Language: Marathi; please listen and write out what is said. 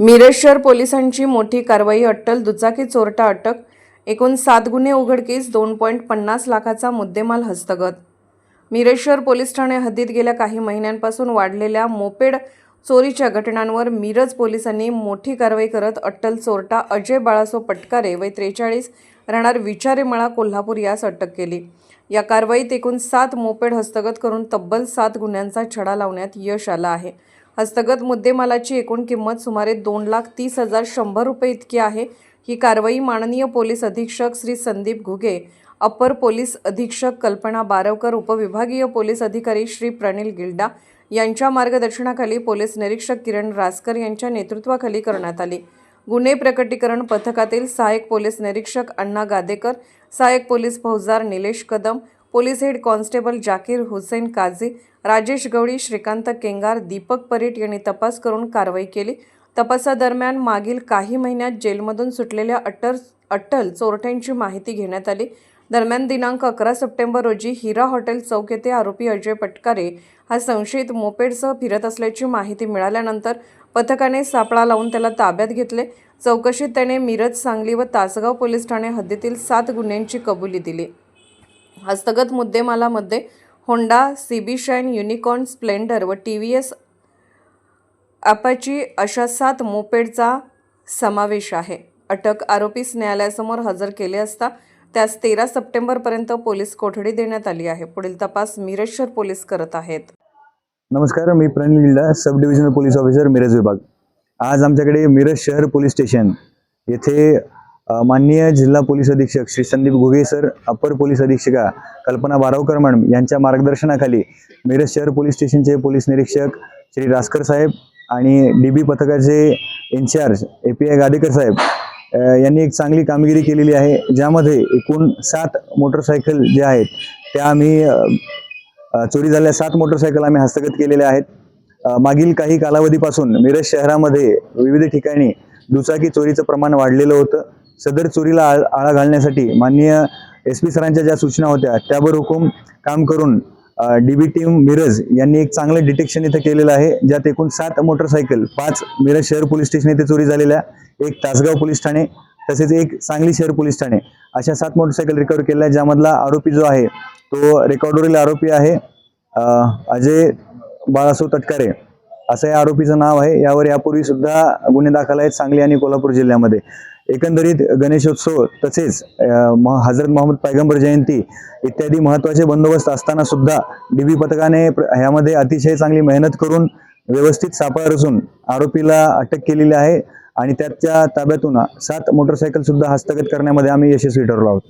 मिरज शहर पोलिसांची मोठी कारवाई अट्टल दुचाकी चोरटा अटक एकूण सात गुन्हे उघडकीस दोन पॉईंट पन्नास लाखाचा मुद्देमाल हस्तगत. मिरेश्वर पोलीस ठाणे हद्दीत गेल्या काही महिन्यांपासून वाढलेल्या मोपेड चोरीच्या घटनांवर मिरज पोलिसांनी मोठी कारवाई करत अट्टल चोरटा अजय बाळासो पटकारे वय त्रेचाळीस राहणार विचारेमळा कोल्हापूर यास अटक केली. या कारवाईत एकूण सात मोपेड हस्तगत करून तब्बल सात गुन्ह्यांचा छडा लावण्यात यश आलं आहे. हस्तगत मुद्देमालाची एकूण किंमत सुमारे दोन लाख तीस हजार शंभर रुपये इतकी आहे. ही कारवाई माननीय पोलीस अधीक्षक श्री संदीप घुगे अप्पर पोलीस अधीक्षक कल्पना बारवकर उपविभागीय पोलीस अधिकारी श्री प्रणिल गिल्डा यांच्या मार्गदर्शनाखाली पोलीस निरीक्षक किरण रासकर यांच्या नेतृत्वाखाली करण्यात आली. गुन्हे प्रकटीकरण पथकातील सहाय्यक पोलीस निरीक्षक अण्णा गादेकर सहाय्यक पोलीस फौजदार Nilesh Kadam police head constable Zakir Hussain Kazi Rajesh Gawali Shrikant Kengar Deepak Parit यांनी तपास करून कारवाई केली. तपासादरम्यान मागील काही महिन्यात जेलमधून सुटलेल्या अट्टर अट्टल चोरट्यांची माहिती घेण्यात आली. दरम्यान दिनांक अकरा सप्टेंबर रोजी हिरा हॉटेल चौक येथे आरोपी अजय पटकारे हा संशयित मोपेडसह फिरत असल्याची माहिती मिळाल्यानंतर पथकाने सापळा लावून त्याला ताब्यात घेतले. चौकशीत त्याने मिरज सांगली व तासगाव पोलीस ठाणे हद्दीतील सात गुन्ह्यांची कबुली दिली. हस्तगत मुद्देमालामध्ये Honda CB Shine Unicorn Splendor व टी व्ही एस अपाची अशा सात मोपेडचा समावेश आहे. अटक आरोपीस न्यायालयासमोर हजर केले असता त्यास तेरा सप्टेंबरपर्यंत पोलीस कोठडी देण्यात आली आहे. पुढील तपास मिरज पोलीस करत आहेत. नमस्कार मी Pranil Gilda sub divisional police officer Miraj विभाग. आज आमच्याकडे मिरज शहर पोलीस स्टेशन येथे माननीय जिल्हा पोलीस अधीक्षक Shri Sandeep Ghuge sir upper police अधीक्षका Kalpana Baravkar madam यांच्या मार्गदर्शनाखाली मिरज शहर पोलीस स्टेशनचे पोलीस निरीक्षक श्री रासकर साहेब आणि डी बी पथकाचे incharge A P I Gadekar साहेब यांनी एक चांगली कामगिरी केलेली आहे ज्यामध्ये एकूण सात मोटरसायकल जे आहेत त्या आम्ही चोरी झालेल्या सात मोटरसायकल आम्ही हस्तगत केलेल्या आहेत. मागील काही कालावधीपासून मिरज शहरामध्ये विविध ठिकाणी दुचाकी चोरीचं प्रमाण वाढलेलं होतं. सदर चोरीला आळ आळा घालण्यासाठी माननीय एस पी सरांच्या ज्या सूचना होत्या त्यावर हुकूम काम करून डी बी टीम मिरज यांनी एक चांगलं डिटेक्शन इथं केलेलं आहे ज्यात एकूण सात मोटरसायकल पाच मिरज शहर पोलीस स्टेशन येथे चोरी झालेल्या एक तासगाव पोलीस ठाणे तसेच एक सांगली शहर पोलीस ठाणे. अशा सात मोटरसायकल रिकवर केल्या आहेत, ज्यामधला आरोपी जो आहे तो रेकॉर्डवरील आरोपी आहे अजय बाळासो तटकरे. असं या आरोपीचं नाव आहे यावर यापूर्वी सुद्धा गुन्हे दाखल आहेत सांगली आणि कोल्हापूर जिल्ह्यामध्ये. एकंदरीत गणेशोत्सव तसेच हजरत मोहम्मद पैगंबर जयंती इत्यादी महत्त्वाचे बंदोबस्त असताना सुद्धा डीबी पथकाने ह्यामध्ये अतिशय चांगली मेहनत करून व्यवस्थित सापळा रचून आरोपीला अटक केलेली आहे आणि त्याच्या ताब्यातून सात मोटरसायकल सुद्धा हस्तगत करण्यामध्ये आम्ही यशस्वी ठरलो आहोत.